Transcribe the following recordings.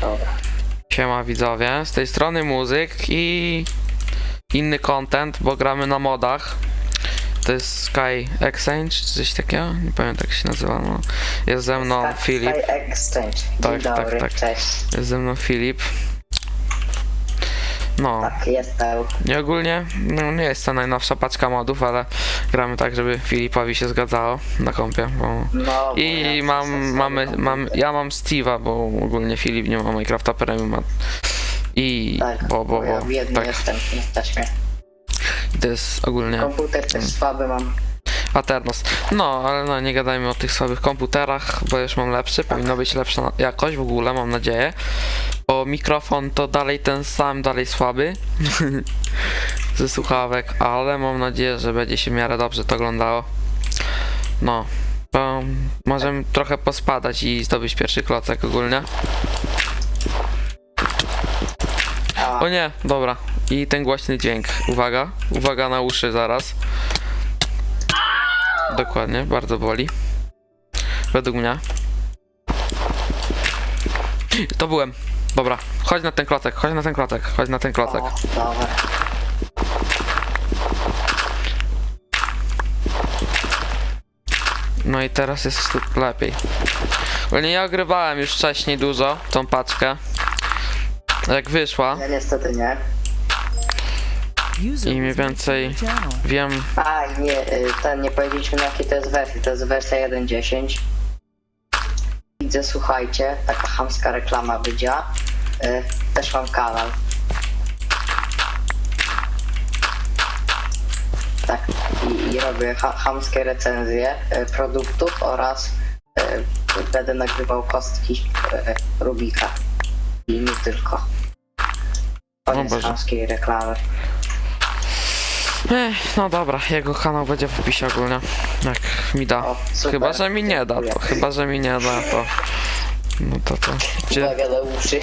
Dobra. Siema widzowie, z tej strony muzyk i inny content, bo gramy na modach. To jest Sky Exchange, czy coś takiego? Nie pamiętam jak się nazywa. No. Jest ze mną Tak, Filip. Sky Exchange. Dzień Tak, tak, dobry, tak. cześć. Jest ze mną Filip. No, Tak, i ogólnie no, nie jest to najnowsza paczka modów, ale gramy tak, żeby Filipowi się zgadzało na kompie. Bo... No, bo I ja mam, mamy, mam, ja mam Steve'a, bo ogólnie Filip nie ma Minecrafta Premium. a- I Tak, bo, bo, ja bo, biedny tak, jestem, mnie. to jest ogólnie Komputer też Mm. słaby mam. Aternos. No, ale no nie gadajmy o tych słabych komputerach, bo już mam lepszy, powinno być lepsza jakość w ogóle, mam nadzieję. Bo mikrofon to dalej ten sam, dalej słaby ze słuchawek, ale mam nadzieję, że będzie się w miarę dobrze to oglądało. No, to możemy trochę pospadać i zdobyć pierwszy klocek ogólnie. O nie, dobra. I ten głośny dźwięk. Uwaga, uwaga na uszy zaraz. Dokładnie, bardzo boli. Według mnie. To byłem. Dobra, chodź na ten klocek, chodź na ten klocek, chodź na ten klocek. o, dobra. No i teraz jest lepiej. Ogólnie ja ogrywałem już wcześniej dużo tą paczkę. Jak wyszła Ja niestety nie. I mniej więcej wiem A, nie, y, ten nie powiedzieliśmy na jakiej to jest wersji. To jest wersja 1.10. Widzę, słuchajcie, taka chamska reklama wydziała. Y, Też mam kanał. Tak, i, i robię ha chamskie recenzje y, produktów oraz będę nagrywał kostki Rubika. I nie tylko. Koniec Boże. chamskiej reklamy. Ech, no dobra, jego kanał będzie w opisie ogólnie. Jak mi da. O, super. Chyba, że mi nie da to. Dziękuję. Chyba, że mi nie da to. No to to. Gdzie? Uwaga na uszy.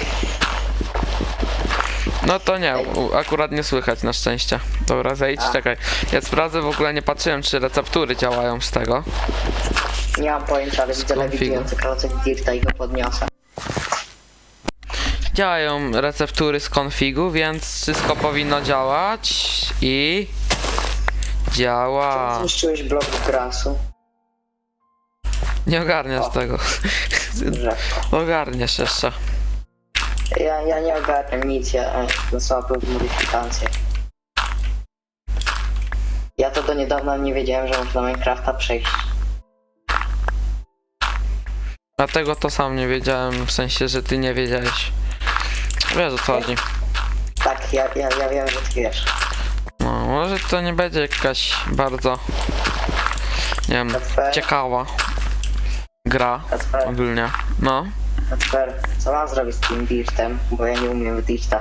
No to nie, u- akurat nie słychać na szczęście. Dobra, zejdź, A. czekaj. Ja sprawdzę, w ogóle nie patrzyłem, czy receptury działają z tego. Nie mam pojęcia, ale widzę konfigu. lewitujący klocek Dirta i go podniosę. Działają receptury z konfigu, więc wszystko powinno działać i... Działa. Zniszczyłeś blok grasu. Nie ogarniasz O. tego. Rzadko. Ogarniesz jeszcze. Ja, ja nie ogarniam nic, ja e, w modyfikacjach. Ja to do niedawna nie wiedziałem, że można Minecrafta przejść. Dlatego to sam nie wiedziałem, w sensie, że ty nie wiedziałeś. Wiesz o co chodzi. Tak, ja, ja, ja wiem, że ty wiesz. Może to nie będzie jakaś bardzo, nie wiem, Kacper, ciekawa gra Kacper, ogólnie. No, Kacper, co mam zrobić z tym Dirtem? Bo ja nie umiem w Dirta.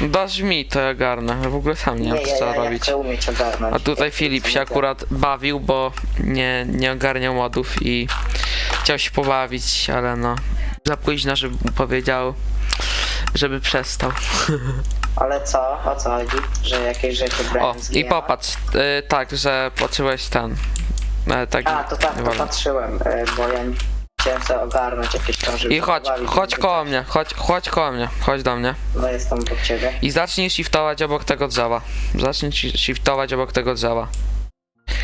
dasz mi to ja garnę. W ogóle sam nie wiem ja, co ja, ja robić. chcę umieć ogarnąć. A tutaj Filip się akurat bawił, bo nie, nie ogarniał modów i chciał się pobawić, ale no, za późno, żeby mu powiedział, żeby przestał. Ale co? O co chodzi? Że jakieś rzeczy O, brałem z i popatrz, y, tak, że poczułeś ten, y, tak, A, to tak, to nieważne. patrzyłem, e, bo ja chciałem sobie ogarnąć jakieś tam, żeby I chodź, pobawić chodź koło mnie, chodź, chodź koło mnie, chodź do mnie. No jestem do ciebie. I zacznij shiftować obok tego drzewa. Zacznij shi- shiftować obok tego drzewa.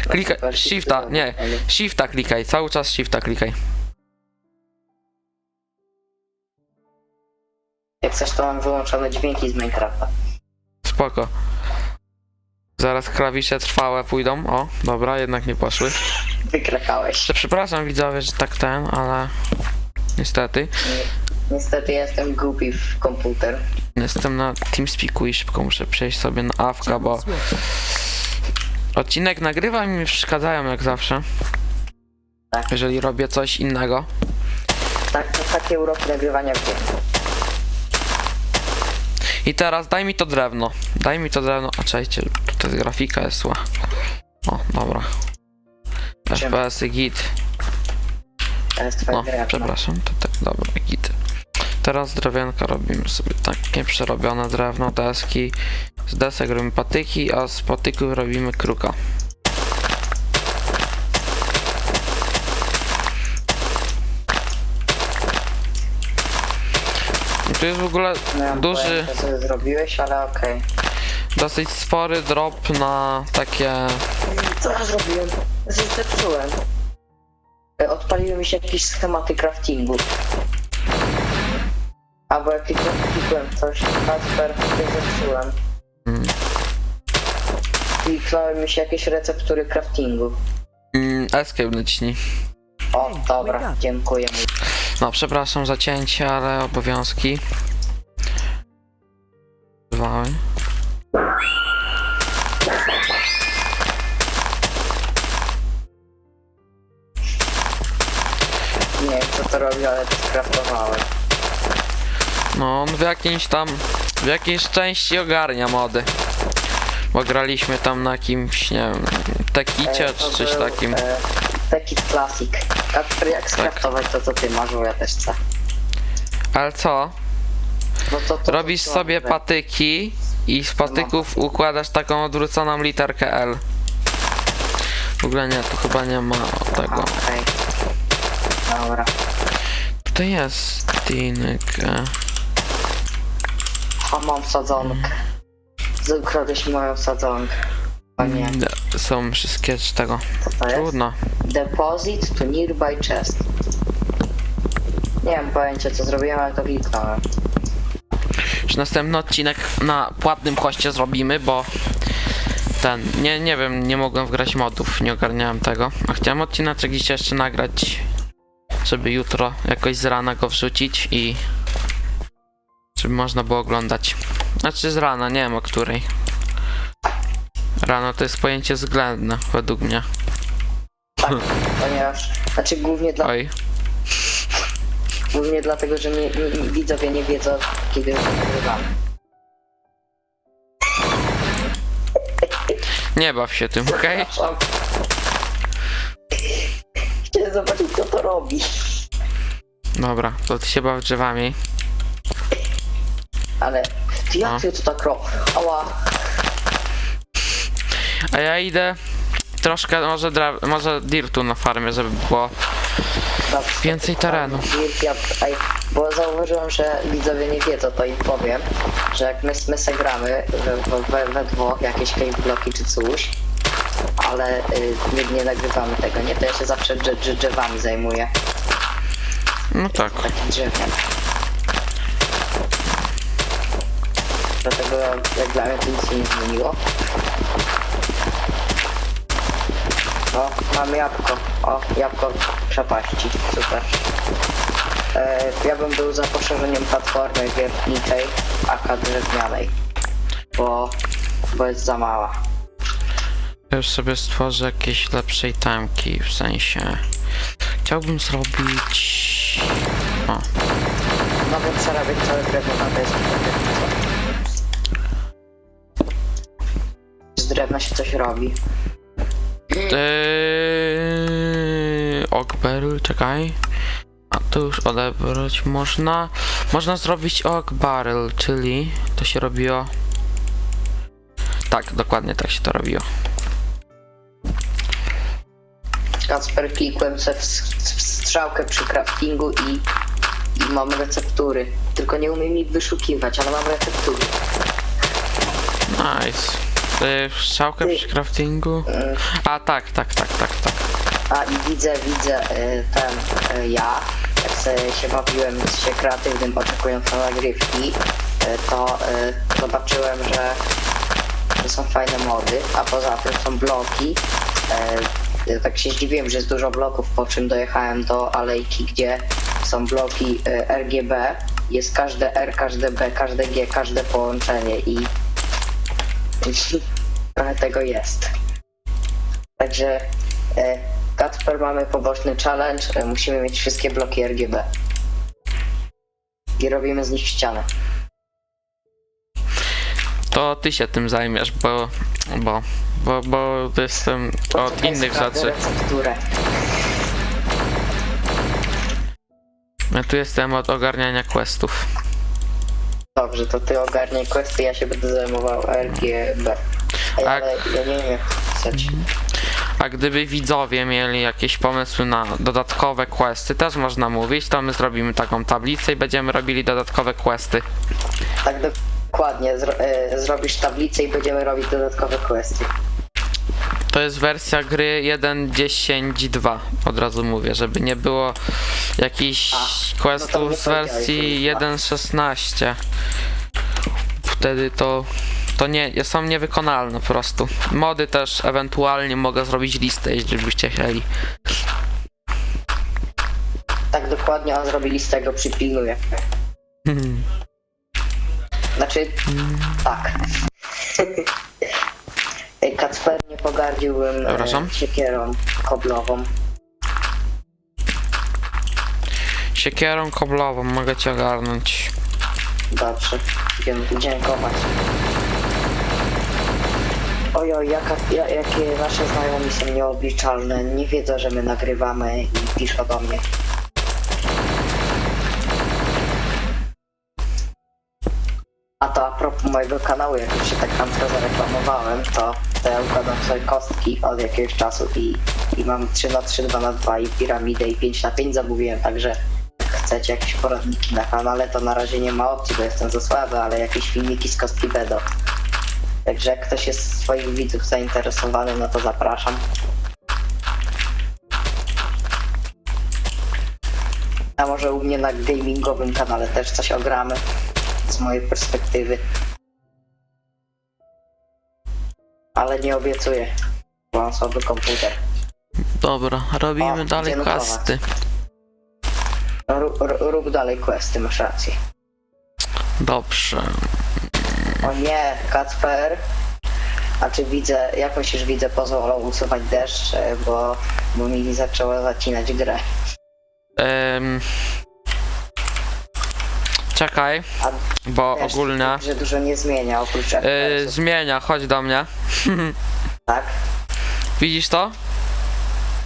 Klikaj, Super, shifta, nie, ale- shifta klikaj, cały czas shifta klikaj. Jak chcesz, to mam wyłączone dźwięki z Minecrafta. Spoko. Zaraz klawisze trwałe pójdą. O, dobra, jednak nie poszły. Wykrakałeś. Przepraszam widzowie, że tak ten, ale niestety. Ni- Niestety jestem głupi w komputer. Jestem na TeamSpeaku i szybko muszę przejść sobie na awka, bo odcinek nagrywam i mi przeszkadzają jak zawsze. Tak. Jeżeli robię coś innego. Tak, to takie uroki nagrywania w dźwięku. I teraz daj mi to drewno. Daj mi to drewno. A czekajcie, tutaj grafika jest zła. O, dobra. FPS y git. Jest No, gra. przepraszam, to tak, dobra, git. Teraz drewienka robimy sobie takie przerobione drewno, deski. Z desek robimy patyki, a z patyków robimy kruka. Tu jest w ogóle Nie mam duży, pojęcia, co ty zrobiłeś, ale okej. dosyć spory drop na takie... Co ja zrobiłem? Zepsułem. E, Odpaliły mi się jakieś schematy craftingu. Albo jak klikłem coś, transfer, to zepsułem. Mm, Kliknęły mi się jakieś receptury craftingu. mm, escape naciśnij. O, dobra, dziękuję. No, przepraszam za cięcie, ale obowiązki. Bywały. Nie wiem co to robi, ale to skraftowałem. No, on w jakimś tam, w jakiejś części ogarnia mody. Bo graliśmy tam na jakimś, nie wiem, tekicie E, to czy był, takim. E, taki classic. Kacper, jak skraftować to, co ty masz, bo ja też chcę. Ale co? No to, to, Robisz sobie patyki i z patyków układasz taką odwróconą literkę L. W ogóle nie, tu chyba nie ma tego. Okej. Dobra. Tutaj jest tinek. e, A mam sadzonkę. Ukradłeś mi moją sadzonkę. O nie, Mm, Są wszystkie z tego. co to jest? Trudno. Deposit to nearby chest. Nie mam pojęcia co zrobiłem, ale to kliknąłem. Już następny odcinek na płatnym hoście zrobimy, bo ten, nie, nie wiem, nie mogłem wgrać modów, nie ogarniałem tego. A chciałem odcinek gdzieś jeszcze nagrać, żeby jutro jakoś z rana go wrzucić i żeby można było oglądać. Znaczy z rana, nie wiem o której. Rano to jest pojęcie względne, według mnie. Tak, ponieważ... Znaczy głównie, dla, Oj, głównie dlatego, że nie, nie, widzowie nie wiedzą kiedy nagrywamy. nie baw się tym, okej? Przepraszam. Chciałem zobaczyć kto to robi. Dobra, to ty się baw drzewami. Ale ty jak No. ty to tak robi? Ała. A ja idę troszkę, może, może dirtu na farmie, żeby było Dobrze. Więcej terenu. Ja, ej, bo zauważyłem, że widzowie nie wiedzą, to im powiem, że jak my, my se gramy we, we, we dwóch jakieś cave bloki czy coś, ale y, nie, nie nagrywamy tego, nie? To ja się zawsze drze, drze, drzewami zajmuję, No tak. takim drzewem. Dlatego jak dla mnie to nic się nie zmieniło. O, mam jabłko. O, jabłko przepaści. Super. E, ja bym był za poszerzeniem platformy wiertniczej, aka drewnianej. Bo, bo jest za mała. Ja już sobie stworzę jakieś lepszej tamki, w sensie... Chciałbym zrobić... O, Mogę przerabiać całe drewno na deski. Z drewna się coś robi. Eee, barrel, czekaj. A to już odebrać można. Można zrobić oak barrel, czyli to się robiło. Tak, dokładnie tak się to robiło. Kacper klikłem sobie w, w strzałkę przy craftingu i, i mam receptury. Tylko nie umiem ich wyszukiwać, ale mam receptury. Nice. Eee, strzałkę przy craftingu. A tak, tak, tak, tak, tak. A i widzę, widzę y, ten y, ja, jak sobie się bawiłem się kreatywnym oczekując na nagrywki, y, to y, zobaczyłem, że, że są fajne mody, a poza tym są bloki. Y, y, tak się zdziwiłem, że jest dużo bloków, po czym dojechałem do alejki, gdzie są bloki y, RGB. Jest każde R, każde B, każde G, każde połączenie i trochę tego jest. Także e, Kacper mamy poboczny challenge, e, musimy mieć wszystkie bloki RGB. I robimy z nich ścianę. To ty się tym zajmiesz, bo. Bo. Bo, bo jestem od Poczekaj, innych sprawdzę rzeczy. recepturę. Ja tu jestem od ogarniania questów. Dobrze, to ty ogarniaj questy, ja się będę zajmował RGB. Ej, A- ale ja nie wiem jak pisać. A gdyby widzowie mieli jakieś pomysły na dodatkowe questy, też można mówić, to my zrobimy taką tablicę i będziemy robili dodatkowe questy. Tak dokładnie, zro, e, zrobisz tablicę i będziemy robić dodatkowe questy. To jest wersja gry 1.10.2, od razu mówię, żeby nie było jakichś no questów nie z wersji że jest 1.16. Wtedy to, to nie, są niewykonalne po prostu. Mody też ewentualnie mogę zrobić listę, jeśli byście chcieli. Tak dokładnie, a zrobili z tego, przypilnuję. Znaczy, tak. Ej, Kacper, nie pogardziłbym Przepraszam? e, siekierą koblową. Siekierą koblową mogę cię ogarnąć. Dobrze, Dzie- dziękować. Ojoj, jaka, ja, jakie nasze znajomi są nieobliczalne. Nie wiedzą, że my nagrywamy i piszą do mnie. A to a propos mojego kanału, jak już się tak tam trochę zareklamowałem, to, to ja układam sobie kostki od jakiegoś czasu i, i mam 3 na 3, 2 na 2 i piramidę i 5 na 5 zamówiłem, także jak chcecie jakieś poradniki na kanale, to na razie nie ma opcji, bo jestem za słaby, ale jakieś filmiki z kostki będą. Także jak ktoś jest z swoich widzów zainteresowany, no to zapraszam. A może u mnie na gamingowym kanale też coś ogramy z mojej perspektywy. Ale nie obiecuję, słaby komputer. Dobra, robimy O, dalej questy. Rób, rób- rób dalej questy, masz rację. Dobrze. O nie, Kacper. A czy widzę, jakoś już widzę, pozwolą usuwać deszcz, e, bo, bo mi zaczęło zacinać grę. Em, czekaj, A bo deszcz ogólnie... że dużo nie zmienia oprócz Yy, FPS-ów, zmienia, chodź do mnie. tak? Widzisz to?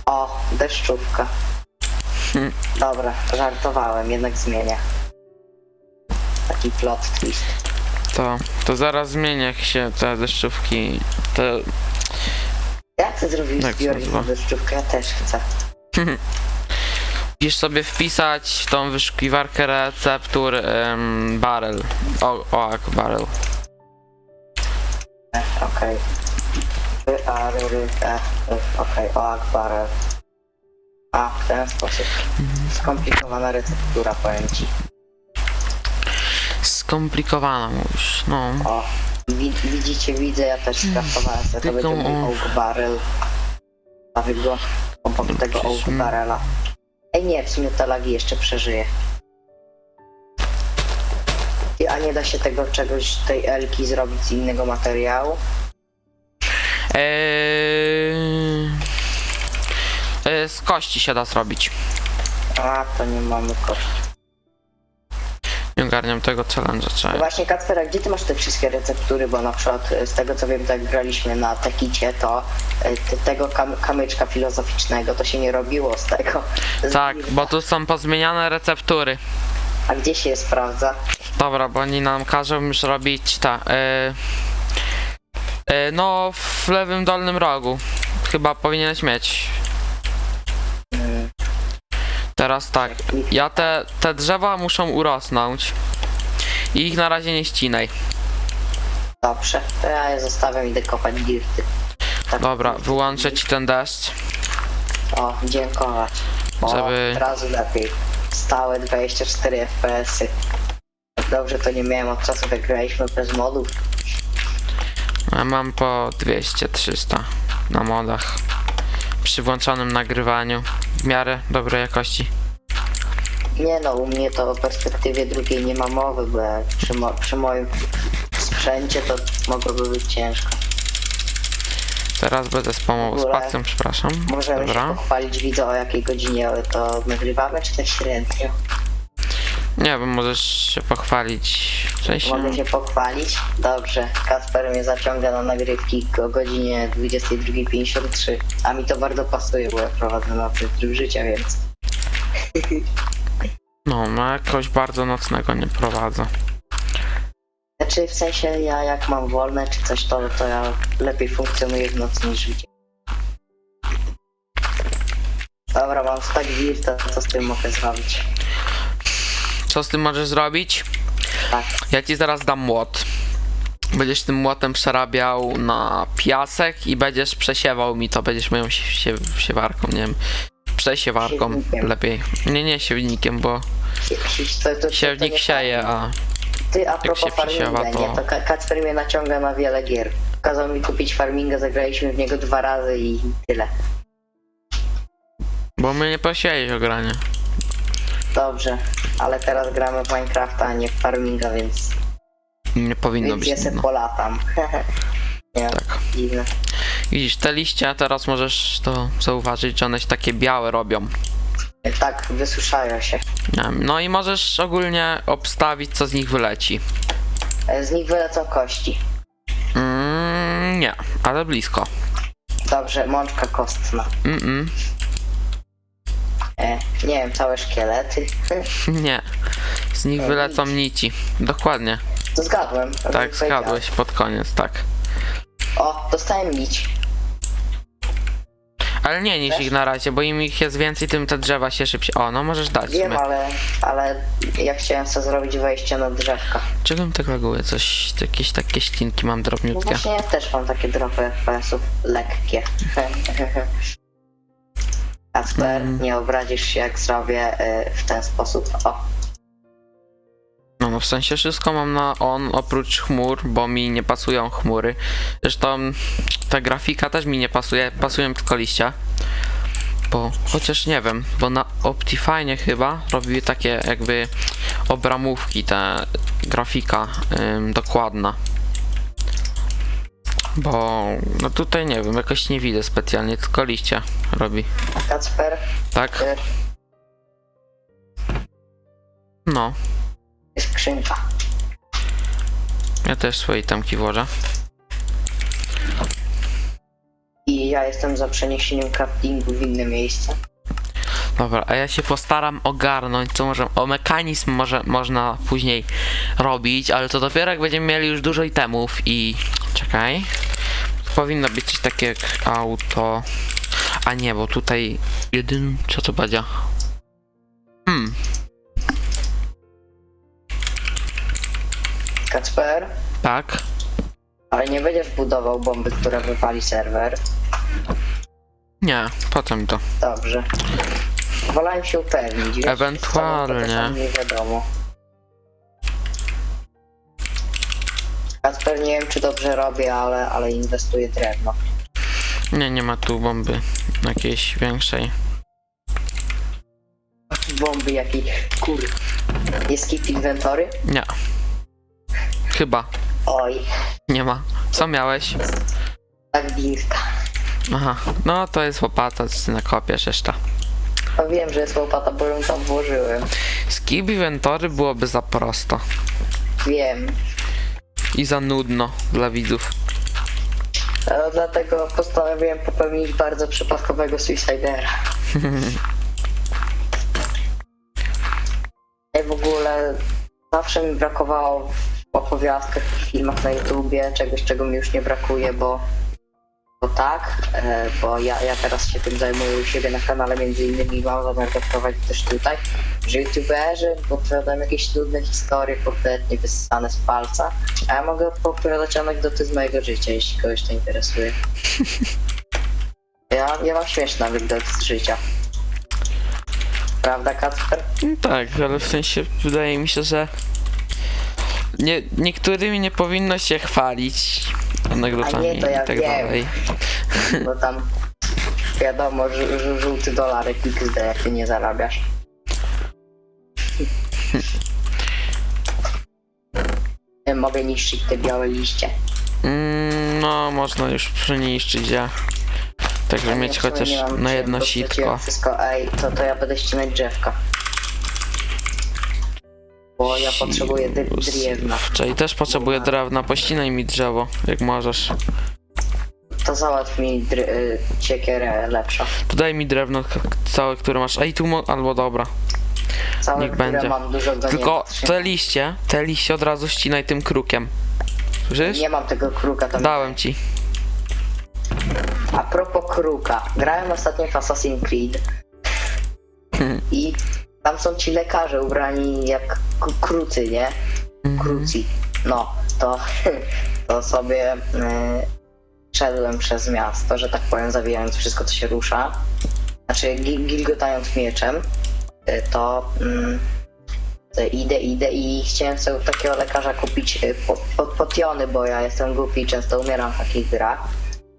O, deszczówka. Hmm. Dobra, żartowałem, jednak zmienia. Taki plot twist. To, to zaraz zmienię jak się te deszczówki. To Jak ty zrobiłeś Jak się zbiornik nazywa? na deszczówkę? Ja też chcę. musisz sobie wpisać w tą wyszukiwarkę receptur em, barrel. O, oak barrel. Okej. A, e, e, Okej, o Akbarel. A, w ten sposób. Skomplikowana receptura, powiem ci. Skomplikowana mówisz, no. O, wi- widzicie, widzę, ja też skraftowałem sobie, to Tylko będzie mój Oak Barrel. Stawię go obok tego Oak Barrela. Ej nie, w sumie lagi jeszcze przeżyje. A nie da się tego czegoś, tej Elki zrobić z innego materiału? Eee, e, z kości się da zrobić. A, to nie mamy kości. Nie ogarniam tego challenge'a, No. Właśnie Kacper, a gdzie ty masz te wszystkie receptury, bo na przykład e, z tego co wiem, tak graliśmy na Tekicie, to e, te- tego kam kamyczka filozoficznego to się nie robiło z tego. z Tak, bo tu są pozmieniane receptury. A gdzie się je sprawdza? Dobra, bo oni nam każą już robić ta. E, e, no, w lewym dolnym rogu. Chyba powinieneś mieć. Teraz tak. Ja te, te drzewa muszą urosnąć. I ich na razie nie ścinaj. Dobrze, to ja je zostawiam i idę kopać dirty. Tak, Dobra, wyłączę ci ten deszcz. O, dziękować. O, Żeby- od razu lepiej. Stałe 24 FPS-y. Dobrze to nie miałem od czasu, jak graliśmy bez modów. Ja mam po 200-300 na modach. Przy włączonym nagrywaniu. W miarę dobrej jakości. Nie no, u mnie to o perspektywie drugiej nie ma mowy, bo przy, mo przy moim sprzęcie to mogłoby być ciężko. Teraz będę spamował W ogóle spacją, przepraszam. Możemy Dobra. się pochwalić widzę o jakiej godzinie to nagrywamy, czy też średnio? Nie wiem, możesz się pochwalić. W sensie... Mogę się pochwalić? Dobrze, Kasper mnie zaciąga na nagrywki o godzinie 22.53, a mi to bardzo pasuje, bo ja prowadzę nocny tryb życia, więc... No, no jakoś bardzo nocnego nie prowadzę. Znaczy w sensie ja jak mam wolne czy coś, to, to ja lepiej funkcjonuję w nocy niż w dzień. Dobra, mam stack dirta, co z tym mogę zrobić? Co z tym możesz zrobić? Tak. Ja ci zaraz dam młot. Będziesz tym młotem przerabiał na piasek i będziesz przesiewał mi to. Będziesz moją sie, sie, siewarką, nie wiem. Przesiewarką Siewnikiem. lepiej. Nie, nie siewnikiem, bo to- to- to- to siewnik nie sieje, a Ty, a się propos przesiewa, farminga, to- nie? To Ka- Kacper mnie naciąga na wiele gier. Kazał mi kupić farminga, zagraliśmy w niego dwa razy i tyle. bo my nie posiejesz ogranie. Dobrze, ale teraz gramy w Minecrafta, a nie w farminga, więc, Nie powinno więc być. ja se No. polatam. nie, Tak. dziwne. Widzisz, te liście teraz możesz to zauważyć, że one się takie białe robią. Tak, wysuszają się. No i możesz ogólnie obstawić, co z nich wyleci. E, Z nich wylecą kości. Mm, nie, ale blisko. Dobrze, mączka kostna. Mm-mm, E, nie wiem, całe szkielety. nie. Z nich wylecą nici. Dokładnie. To zgadłem. Tak, Powiedziałem. zgadłeś pod koniec, tak. O, dostałem nić. Ale nie niż Też? ich na razie, bo im ich jest więcej, tym te drzewa się szybciej. O, no możesz dać. w Wiem, sumie. ale, ale ja chciałem sobie zrobić wejście na drzewka. Czego mi tak laguje? Coś, jakieś takie ścinki mam No drobniutkie. właśnie ja też mam takie dropy FPS-ów lekkie. Kasper, Mhm. nie obrazisz się jak zrobię y, w ten sposób. O, No, no w sensie wszystko mam na on oprócz chmur, bo mi nie pasują chmury. Zresztą ta grafika też mi nie pasuje, pasują tylko liście. Bo chociaż nie wiem, bo na Optifine chyba robiły takie jakby obramówki, ta grafika ym, dokładna. Bo no tutaj nie wiem, jakoś nie widzę specjalnie, tylko liście robi. Kacper, Tak? y, No, jest skrzynka. ja też swoje tamki włożę. I ja jestem za przeniesieniem craftingu w inne miejsce. Dobra, a ja się postaram ogarnąć, co może, o mechanizm może można później robić, ale to dopiero jak będziemy mieli już dużo itemów i... Czekaj. Powinno być coś takiego jak auto... A nie, bo tutaj jedynym... Co to będzie? Hmm, Kacper, tak. ale nie będziesz budował bomby, która wypali serwer. Nie, po co mi to? Dobrze. Wolałem się upewnić. wiesz, Ewentualnie. bo to czasami Nie wiadomo. Kacper, nie wiem czy dobrze robię, ale, ale inwestuję drewno. Nie, nie ma tu bomby jakiejś większej. Bomby jakiej... Kur... Jest keep inventory? Nie. Chyba. Oj, Nie ma. Co miałeś? tak dirta. Aha, no to jest łopata, co ty nakopiesz jeszcze. No wiem, że jest łopata, bo ją tam włożyłem. Skip inwentory byłoby za prosto Wiem. I za nudno dla widzów. Dlatego postanowiłem popełnić bardzo przypadkowego suicidera. I w ogóle zawsze mi brakowało w opowiastkach i filmach na YouTubie czegoś, czego mi już nie brakuje, bo, bo tak, e, bo ja, ja teraz się tym zajmuję u siebie na kanale, między innymi mam zamiar to wprowadzić też tutaj, że YouTuberzy opowiadają jakieś nudne historie kompletnie wyssane z palca, a ja mogę opowiadać anegdoty z mojego życia, jeśli kogoś to interesuje. Ja, ja mam śmieszne anegdoty z życia. Prawda, Kacper? No tak, ale w sensie wydaje mi się, że nie, niektórymi nie powinno się chwalić anegdotami A nie, to ja i tak wiem. dalej. Bo tam wiadomo, że, że żółty dolarek XD, jak ty nie zarabiasz. Ja Mogę niszczyć te białe liście. Mm, no, można już przeniszczyć, ja. Tak, żeby Ja mieć w sumie chociaż nie mam na czym, jedno bo sitko. Wszystko, ej, to, to ja będę ścinać drzewka. Bo ja potrzebuję drewna. Czyli też potrzebuję drewna, pościnaj mi drzewo, jak możesz. To załatw mi dr- y, siekierę lepszą. To daj mi drewno k- całe, które masz. Ej, tu mo- albo dobra. Całe, Niech które będzie. mam dużo go Tylko nie te liście, te liście od razu ścinaj tym krukiem. Słyszysz? Nie mam tego kruka tam. Dałem ci. A propos kruka, grałem ostatnio w Assassin's Creed I tam są ci lekarze ubrani jak krucy, nie? Kruci. No, to, to sobie y, szedłem przez miasto, że tak powiem, zabijając wszystko, co się rusza. Znaczy, gi- gilgotając mieczem, y, to mm, to idę, idę i chciałem sobie takiego lekarza kupić y, po, po, potiony, bo ja jestem głupi i często umieram w takich grach.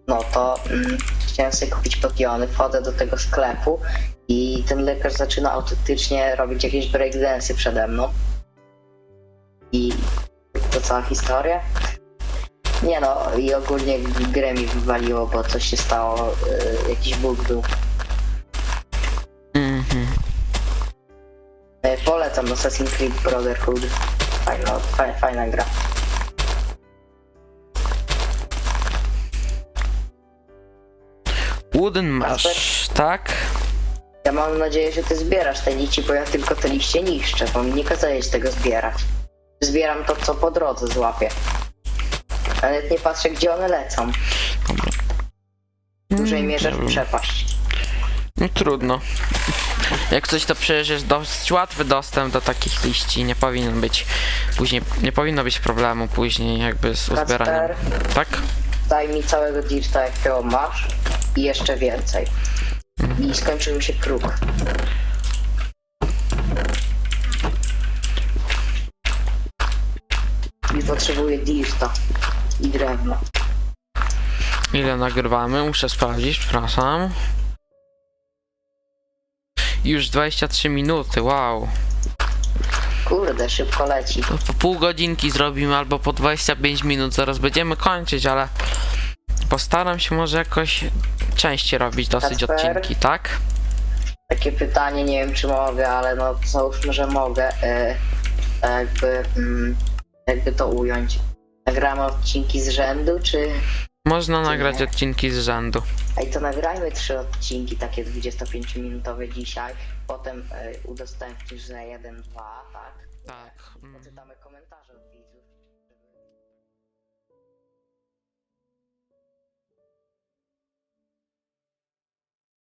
No to mm, chciałem sobie kupić potiony, wchodzę do tego sklepu i ten lekarz zaczyna autentycznie robić jakieś breakdance'y przede mną. I to cała historia. Nie no, i ogólnie grę mi wywaliło, bo coś się stało, y, jakiś bóg był. Mhm. E, Polecam Assassin's Creed Brotherhood. Fajna, fajna, fajna gra. Wooden masz, tak? Ja mam nadzieję, że ty zbierasz te liści, bo ja tylko te liście niszczę, bo mi nie kazałeś tego zbierać. Zbieram to, co po drodze złapię. Nawet nie patrzę, gdzie one lecą. Dobra. W dużej mierze Mm, w przepaść. No trudno. Jak coś to przecież jest dość łatwy dostęp do takich liści, nie powinien być później, nie powinno być problemu później jakby z uzbieraniem. Kacper, Tak? daj mi całego dirta, jakiego masz i jeszcze więcej. I skończył mi się kruk. I potrzebuję dirta i drewna. Ile nagrywamy? Muszę sprawdzić, przepraszam. Już 23 minuty, wow. Kurde, szybko leci. To po pół godzinki zrobimy albo po 25 minut, zaraz będziemy kończyć, ale postaram się może jakoś częściej robić dosyć Kacper? odcinki, tak? Takie pytanie, nie wiem czy mogę, ale no załóżmy, że mogę. E, jakby, mm, jakby to ująć. Nagramy odcinki z rzędu, czy... Można nagrać nie? odcinki z rzędu. Ej, to nagrajmy trzy odcinki, takie 25-minutowe dzisiaj. Potem e, udostępnisz jeden, dwa, tak? Tak. mm. Poczytamy komentarze od widzów.